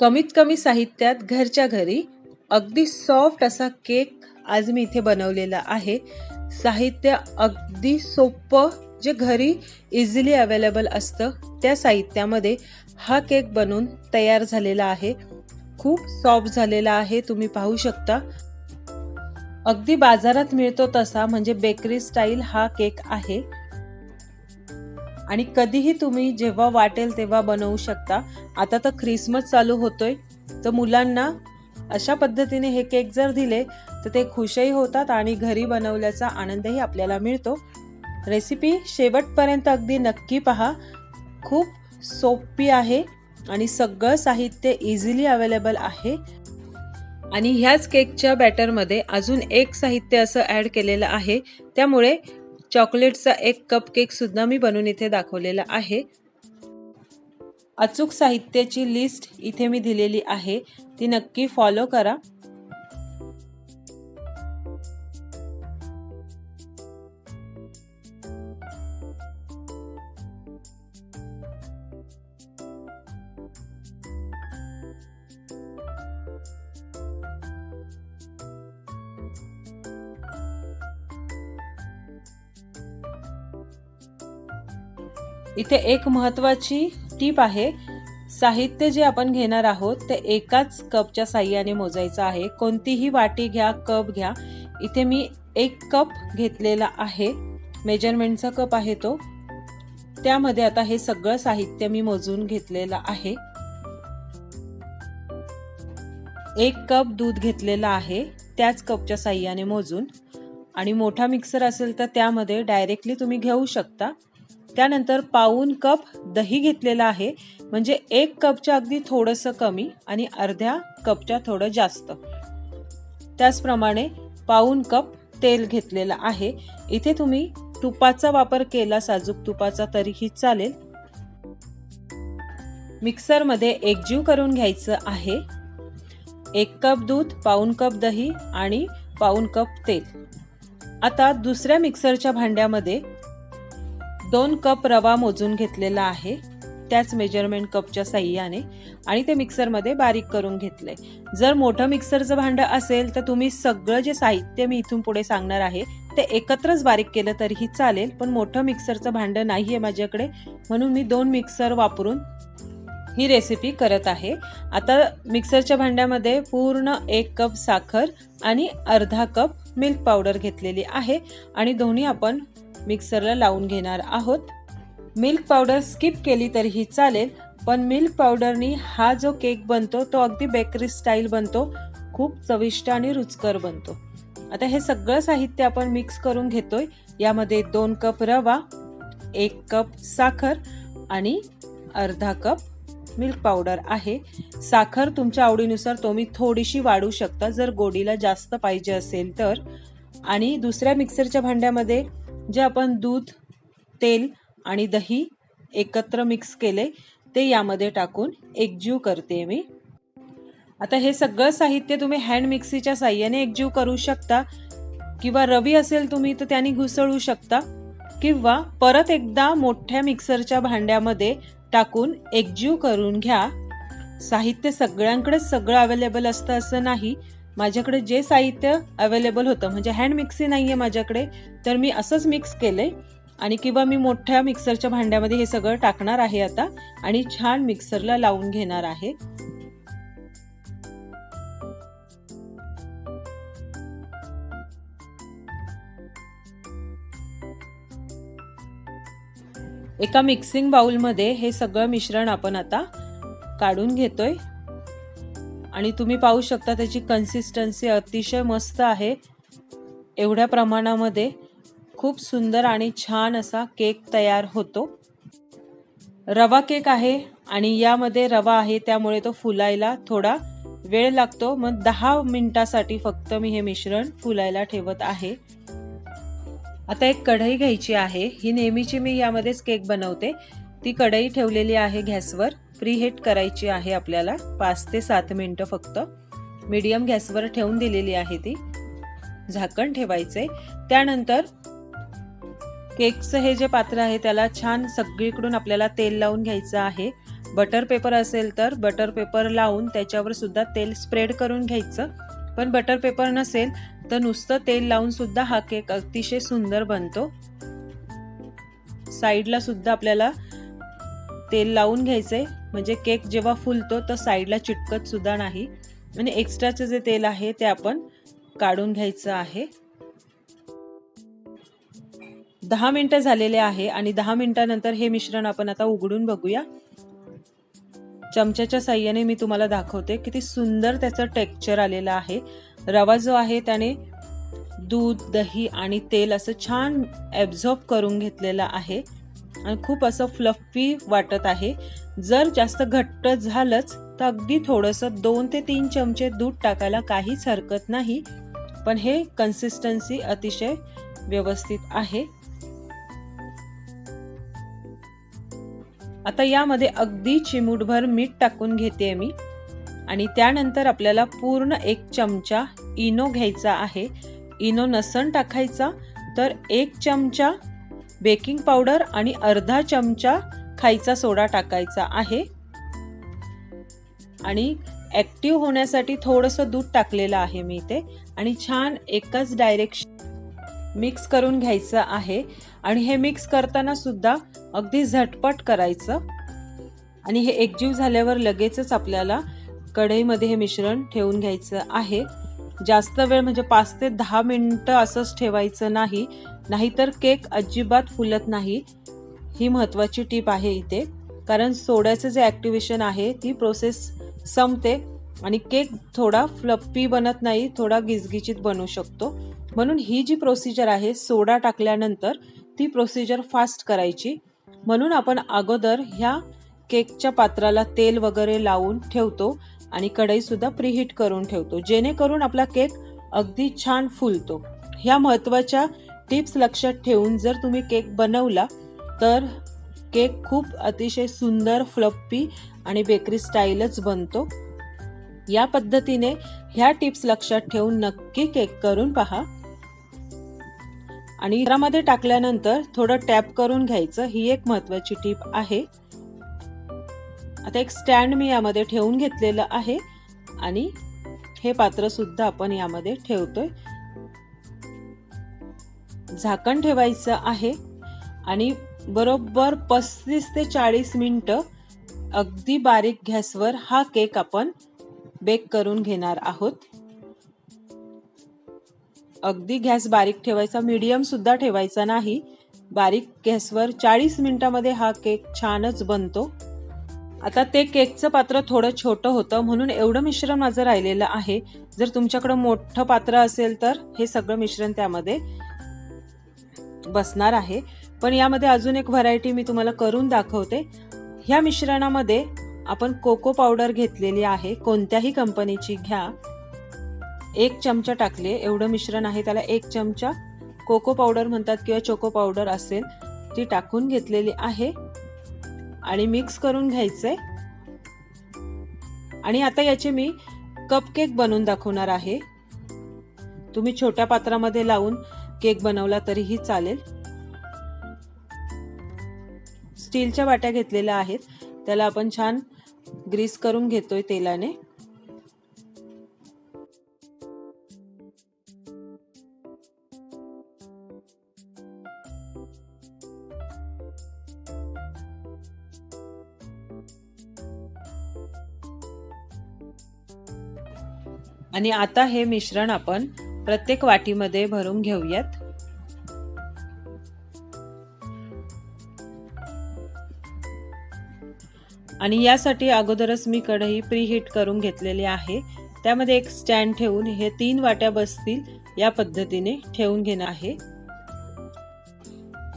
कमीत कमी साहित्यात घरच्या घरी अगदी सॉफ्ट असा केक आज मी इथे बनवलेला आहे. साहित्य अगदी सोपं जे घरी इझिली अवेलेबल असतं त्या साहित्यामध्ये हा केक बनवून तयार झालेला आहे. खूप सॉफ्ट झालेला आहे तुम्ही पाहू शकता. अगदी बाजारात मिळतो तसा म्हणजे बेकरी स्टाईल हा केक आहे. आणि कधीही तुम्ही जेव्हा वाटेल तेव्हा बनवू शकता. आता तर ख्रिसमस चालू होतोय. तर मुलांना अशा पद्धतीने हे केक जर दिले तर ते खुशही होतात आणि घरी बनवल्याचा आनंदही आपल्याला मिळतो. रेसिपी शेवटपर्यंत अगदी नक्की पहा. खूप सोपी आहे आणि सगळं साहित्य इझिली अवेलेबल आहे. आणि ह्याच केकच्या बॅटरमध्ये अजून एक साहित्य असं ॲड केलेलं आहे. त्यामुळे चॉकलेटचा एक कप केक सुद्धा मी बनवून इथे दाखवलेला आहे. अचूक साहित्याची लिस्ट इथे मी दिलेली आहे. ती नक्की फॉलो करा. इथे एक महत्वाची टीप आहे. साहित्य जे आपण घेणार आहोत ते एकाच कपच्या साह्याने मोजायचं आहे. कोणतीही वाटी घ्या कप घ्या. इथे मी एक कप घेतलेला आहे. मेजरमेंटचा कप आहे तो. त्यामध्ये आता हे सगळं साहित्य मी मोजून घेतलेलं आहे. एक कप दूध घेतलेला आहे त्याच कपच्या साह्याने मोजून. आणि मोठा मिक्सर असेल तर त्यामध्ये डायरेक्टली तुम्ही घेऊ शकता. त्यानंतर पाऊन कप दही घेतलेलं आहे. म्हणजे एक कपच्या अगदी थोडंसं कमी आणि अर्ध्या कपच्या थोडं जास्त. त्याचप्रमाणे पाऊन कप तेल घेतलेलं आहे. इथे तुम्ही तुपाचा वापर केला साजूक तुपाचा तरीही चालेल. मिक्सरमध्ये एकजीव करून घ्यायचं आहे. एक कप दूध पाऊन कप दही आणि पाऊन कप तेल. आता दुसऱ्या मिक्सरच्या भांड्यामध्ये दोन कप रवा मोजून घेतलेला आहे. त्याच मेजरमेंट कपच्या साह्याने आणि ते मिक्सरमध्ये बारीक करून घेतले जर मोठं मिक्सरचं भांडं असेल तर तुम्ही सगळं जे साहित्य मी इथून पुढे सांगणार आहे ते एकत्रच बारीक केलं तरीही चालेल पण मोठं मिक्सरचं भांडं नाही आहे माझ्याकडे म्हणून मी दोन मिक्सर वापरून ही रेसिपी करत आहे. आता मिक्सरच्या भांड्यामध्ये पूर्ण एक कप साखर आणि अर्धा कप मिल्क पावडर घेतलेली आहे आणि दोन्ही आपण मिक्सरला लावून घेणार आहोत. मिल्क पावडर स्किप केली तरीही चालेल पण मिल्क पावडरनी हा जो केक बनतो तो अगदी बेकरी स्टाईल बनतो खूप चविष्ट आणि रुचकर बनतो. आता हे सगळं साहित्य आपण मिक्स करून घेतोय. यामध्ये दोन कप रवा एक कप साखर आणि अर्धा कप मिल्क पावडर आहे. साखर तुमच्या आवडीनुसार तुम्ही थोडीशी वाढू शकता जर गोडीला जास्त पाहिजे असेल तर. आणि दुसऱ्या मिक्सरच्या भांड्यामध्ये जे आपण दूध तेल आणि दही एकत्र मिक्स केले ते यामध्ये टाकून एकजीव करते मी. आता हे सगळं साहित्य तुम्ही हँड मिक्सीच्या साह्याने एकजीव करू शकता. किंवा रवी असेल तुम्ही तर त्यांनी घुसळू शकता. किंवा परत एकदा मोठ्या मिक्सरच्या भांड्यामध्ये टाकून एकजीव करून घ्या. साहित्य सगळ्यांकडेच सगळं अवेलेबल असतं असं नाही. माझ्याकडे जे साहित्य अवेलेबल होतं म्हणजे हँड मिक्सी नाही आहे माझ्याकडे तर मी असंच मिक्स केलंय. आणि किंवा मी मोठ्या मिक्सरच्या भांड्यामध्ये हे सगळं टाकणार आहे आता आणि छान मिक्सरला लावून घेणार आहे. एका मिक्सिंग बाउलमध्ये हे सगळं मिश्रण आपण आता काढून घेतोय. आणि तुम्ही पाहू शकता त्याची कन्सिस्टन्सी अतिशय मस्त आहे. एवढ्या प्रमाणामध्ये खूप सुंदर आणि छान असा केक तयार होतो. रवा केक आहे आणि यामध्ये रवा आहे त्यामुळे तो फुलायला थोडा वेळ लागतो. मग दहा मिनटासाठी फक्त मी हे मिश्रण फुलायला ठेवत आहे. आता एक कढई घ्यायची आहे. ही नेहमीची मी यामध्येच केक बनवते. ती कढई ठेवलेली आहे गॅसवर. प्रीहीट करायची आहे आपल्याला. पाच ते सात मिनटं फक्त. मीडियम गॅसवर ठेवून दिलेली आहे ती. झाकण ठेवायचे. त्यानंतर केकचं हे जे पात्र आहे त्याला छान सगळीकडून आपल्याला तेल लावून घ्यायचं आहे. बटर पेपर असेल तर बटर पेपर लावून त्याच्यावर सुद्धा तेल स्प्रेड करून घ्यायचं. पण बटर पेपर नसेल तर नुसतं तेल लावून सुद्धा हा केक अतिशय सुंदर बनतो. साईडला सुद्धा आपल्याला तेल लावून घ्यायचंय. म्हणजे केक जेव्हा फुलतो तर साईडला चिटकत सुद्धा नाही. म्हणजे एक्स्ट्राचं जे तेल आहे ते आपण काढून घ्यायचं आहे. दहा मिनिटं झालेले आहे आणि दहा मिनिटानंतर हे मिश्रण आपण आता उघडून बघूया. चमच्याच्या साह्याने मी तुम्हाला दाखवते किती सुंदर त्याचं टेक्स्चर आलेलं आहे. रवा जो आहे त्याने दूध दही आणि तेल असं छान ॲब्झॉर्ब करून घेतलेलं आहे. आणि खूप असं फ्लफी वाटत आहे. जर जास्त घट्ट झालंच तर अगदी थोडंसं दोन ते तीन चमचे दूध टाकायला काहीच हरकत नाही. पण हे कन्सिस्टन्सी अतिशय व्यवस्थित आहे. आता यामध्ये अगदी चिमूटभर मीठ टाकून घेते मी. आणि त्यानंतर आपल्याला पूर्ण एक चमचा इनो घ्यायचा आहे. इनो नसन टाकायचा तर एक चमचा बेकिंग पावडर आणि अर्धा चमचा खायचा सोडा टाकायचा आहे. आणि ॲक्टिव्ह होण्यासाठी थोडंसं दूध टाकलेलं आहे मी ते आणि छान एकच डायरेक्शन मिक्स करून घ्यायचं आहे. आणि हे मिक्स करताना सुद्धा अगदी झटपट करायचं. आणि हे एकजीव झाल्यावर लगेचच आपल्याला कढईमध्ये हे मिश्रण ठेवून घ्यायचं आहे. जास्त वेळ म्हणजे पाच ते दहा मिनटं असंच ठेवायचं नाही. नाहीतर केक अजिबात फुलत नाही ही महत्त्वाची टीप आहे इथे. कारण सोड्याचं जे ॲक्टिवेशन आहे ती प्रोसेस संपते आणि केक थोडा फ्लप्पी बनत नाही थोडा गिजगिजीत बनू शकतो. म्हणून ही जी प्रोसिजर आहे सोडा टाकल्यानंतर ती प्रोसिजर फास्ट करायची. म्हणून आपण अगोदर ह्या केकच्या पात्राला तेल वगैरे लावून ठेवतो आणि कढईसुद्धा प्रीहीट करून ठेवतो. जेणेकरून आपला केक अगदी छान फुलतो. ह्या महत्त्वाच्या टिप्स लक्षात ठेवून जर तुम्ही केक बनवला तर केक खूप अतिशय सुंदर फ्लप्पी आणि बेकरी स्टाईलच बनतो. या पद्धतीने ह्या टिप्स लक्षात ठेवून नक्की केक करून पहा. आणि घरामध्ये टाकल्यानंतर थोडं टॅप करून घ्यायचं ही एक महत्वाची टीप आहे. आता एक स्टँड मी यामध्ये ठेवून घेतलेलं आहे आणि हे पात्र सुद्धा आपण यामध्ये ठेवतोय. झाकण ठेवायचं आहे. आणि बरोबर पस्तीस ते चाळीस मिनटं अगदी बारीक गॅसवर हा केक आपण बेक करून घेणार आहोत. अगदी गॅस बारीक ठेवायचा मीडियम सुद्धा ठेवायचा नाही. बारीक गॅसवर चाळीस मिनिटामध्ये हा केक छानच बनतो. आता ते केकचं पात्र थोडं छोटं होतं म्हणून एवढं मिश्रण माझं राहिलेलं आहे. जर तुमच्याकडं मोठं पात्र असेल तर हे सगळं मिश्रण त्यामध्ये बसणार आहे. पण यामध्ये अजून एक व्हरायटी मी तुम्हाला करून दाखवते. ह्या मिश्रणामध्ये आपण कोको पावडर घेतलेली आहे. कोणत्याही कंपनीची घ्या. एक चमचा टाकले. एवढं मिश्रण आहे. त्याला एक चमचा कोको पावडर म्हणतात किंवा चोको पावडर असेल ती टाकून घेतलेली आहे. आणि मिक्स करून घ्यायचंय. आणि आता याचे मी कपकेक बनवून दाखवणार आहे. तुम्ही छोट्या पात्रामध्ये लावून केक बनवला तरीही चालेल. स्टीलच्या वाट्या घेतलेल्या आहेत. त्याला आपण छान ग्रीस करून घेतोय तेलाने. आणि आता हे मिश्रण आपण प्रत्येक वाटीमध्ये भरून घेऊयात. आणि यासाठी अगोदरच मी कढई प्रीहीट करून घेतलेली आहे. त्यामध्ये एक स्टँड ठेवून हे तीन वाट्या बसतील या पद्धतीने ठेवून घेणं आहे.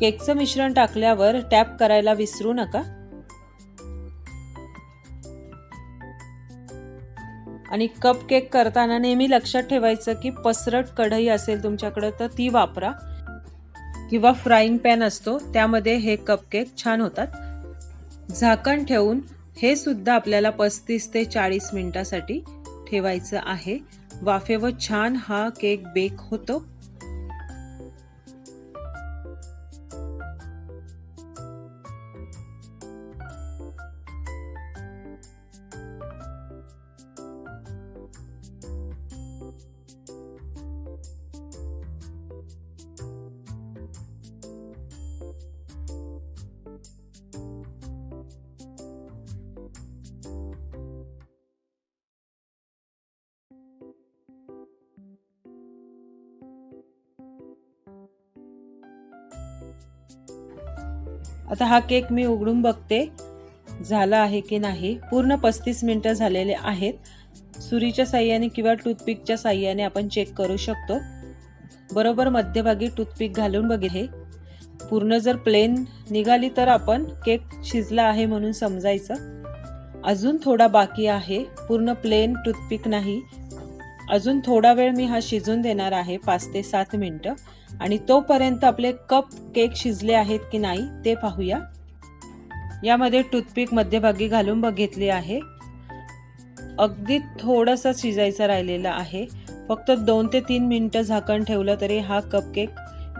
केकचं मिश्रण टाकल्यावर टॅप करायला विसरू नका. आणि कप केक करताना नेहमी लक्षात ठेवायचं की पसरट कढई असेल तुमच्याकडं तर ती वापरा. किंवा फ्राईंग पॅन असतो त्यामध्ये हे कप केक छान होतात. झाकण ठेवून हे सुद्धा आपल्याला पस्तीस ते चाळीस मिनिटासाठी ठेवायचं आहे. वाफेवर छान हा केक बेक होतो. आता हा केक मी उघडून बघते झाला आहे की नाही. पूर्ण पस्तीस मिनटं झालेले आहेत. सुरीच्या साह्याने किंवा टूथपिकच्या साह्याने आपण चेक करू शकतो. बरोबर मध्यभागी टूथपिक घालून बघितले. पूर्ण जर प्लेन निघाली तर आपण केक शिजला आहे म्हणून समजायचं. अजून थोडा बाकी आहे. पूर्ण प्लेन टूथपिक नाही. अजून थोडा वेळ मी हा शिजून देणार आहे पाच ते सात मिनटं. आणि तोपर्यंत आपले कप केक शिजले आहेत की नाही ते पाहूया. यामध्ये टूथपिक मध्यभागी घालून बघितले आहे. अगदी थोडंसं शिजायचं राहिलेलं आहे. फक्त दोन ते तीन मिनटं झाकण ठेवलं तरी हा कपकेक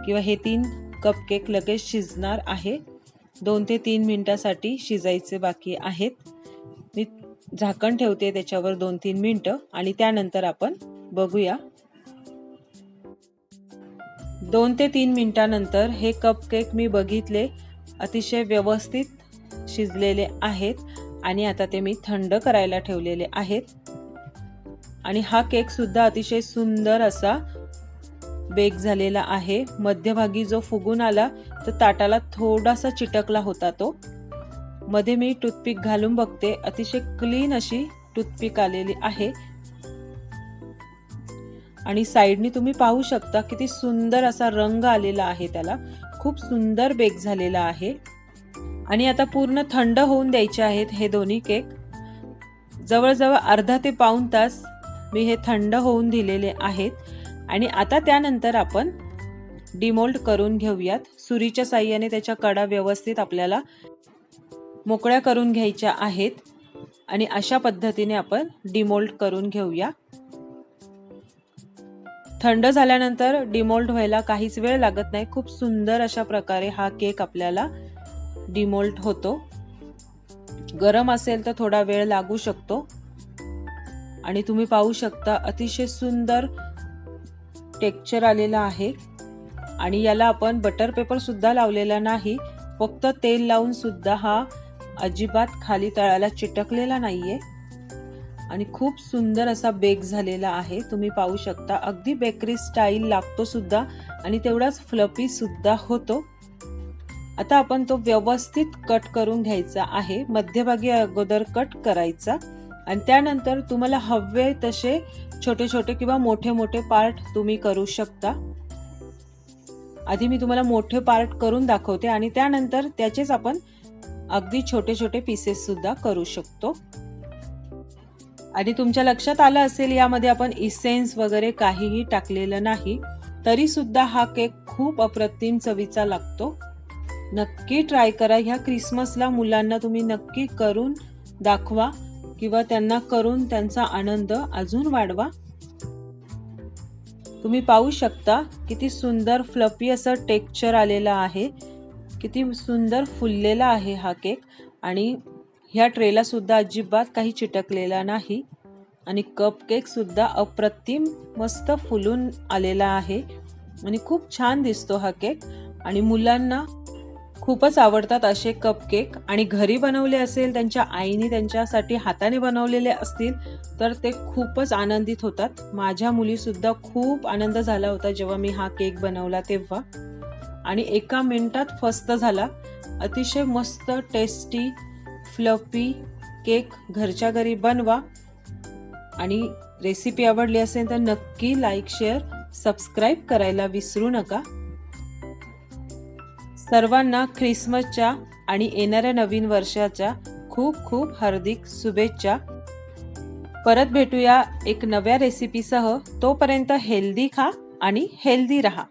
किंवा हे तीन कपकेक लगेच शिजणार आहे. दोन ते तीन मिनटासाठी शिजायचे बाकी आहेत. मी झाकण ठेवते त्याच्यावर दोन तीन मिनटं आणि त्यानंतर आपण बघूया. दोन ते तीन मिनटानंतर हे कपकेक मी बघितले अतिशय व्यवस्थित शिजलेले आहेत आणि आता ते मी थंड करायला ठेवलेले आहेत. आणि हा केकसुद्धा अतिशय सुंदर असा बेक झालेला आहे. मध्यभागी जो फुगून आला तर ताटाला थोडासा चिटकला होता तो. मध्ये मी टूथपिक घालून बघते अतिशय क्लीन अशी टूथपिक आलेली आहे. आणि साईडनी तुम्ही पाहू शकता किती सुंदर असा रंग आलेला आहे त्याला. खूप सुंदर बेक झालेला आहे. आणि आता पूर्ण थंड होऊन द्यायचे आहेत हे दोन्ही केक. जवळजवळ अर्धा ते पाऊण तास मी हे थंड होऊन दिलेले आहेत. आणि आता त्यानंतर आपण डिमोल्ड करून घेऊयात. सुरीच्या साह्याने त्याच्या कडा व्यवस्थित आपल्याला मोकळ्या करून घ्यायच्या आहेत. आणि अशा पद्धतीने आपण डिमोल्ड करून घेऊया. थंड झाल्यानंतर डिमोल्ड व्हायला काहीच वेळ लागत नाही. खूप सुंदर अशा प्रकारे हा केक आपल्याला डिमोल्ट होतो. गरम असेल तर थोडा वेळ लागू शकतो. आणि तुम्ही पाहू शकता अतिशय सुंदर टेक्चर आलेला आहे. आणि याला आपण बटर पेपर सुद्धा लावलेला नाही. फक्त तेल लावून सुद्धा हा अजिबात खाली तळाला चिटकलेला नाहीये. आणि खूप सुंदर असा बेक झालेला आहे. तुम्ही पाहू शकता. अगदी बेकरी स्टाईल लागतो सुद्धा आणि तेवढाच फ्लपी सुद्धा होतो. आता आपण तो व्यवस्थित कट करून घ्यायचा आहे. मध्यभागी अगोदर कट करायचा. आणि त्यानंतर तुम्हाला हवे तसे छोटे छोटे किंवा मोठे मोठे पार्ट तुम्ही करू शकता. आधी मी तुम्हाला मोठे पार्ट करून दाखवते आणि त्यानंतर त्याचेच आपण अगदी छोटे छोटे पीसेस सुद्धा करू शकतो. आणि तुमच्या लक्षात आलं असेल यामध्ये आपण इसेन्स वगैरे काहीही टाकलेलं नाही तरी सुद्धा हा केक खूप अप्रतिम चवीचा लागतो. नक्की ट्राय करा. ह्या क्रिसमसला मुलांना तुम्ही नक्की करून दाखवा किंवा त्यांना करून त्यांचा आनंद अजून वाढवा. तुम्ही पाहू शकता किती सुंदर फ्लपी असं टेक्चर आलेलं आहे किती सुंदर फुललेला आहे हा केक आणि ह्या ट्रेला सुद्धा अजिबात काही चिटकलेला नाही आणि कप केक सुद्धा अप्रतिम मस्त फुलून आलेला आहे. आणि खूप छान दिसतो हा केक आणि मुलांना खूपच आवडतात असे कप केक आणि घरी बनवले असेल त्यांच्या आईने त्यांच्यासाठी हाताने बनवलेले असतील तर ते खूपच आनंदित होतात. माझ्या मुलीसुद्धा खूप आनंद झाला होता जेव्हा मी हा केक बनवला तेव्हा. आणि एका मिनिटात फस्त झाला. अतिशय मस्त टेस्टी फ्लफी केक घरच्या घरी बनवा. आणि रेसिपी आवडली असेल तर नक्की लाईक शेअर सबस्क्राईब करायला विसरू नका. सर्वांना ख्रिसमसच्या आणि येणाऱ्या नवीन वर्षाच्या खूप खूप हार्दिक शुभेच्छा. परत भेटूया एक नव्या रेसिपीसह तोपर्यंत हेल्दी खा आणि हेल्दी रहा.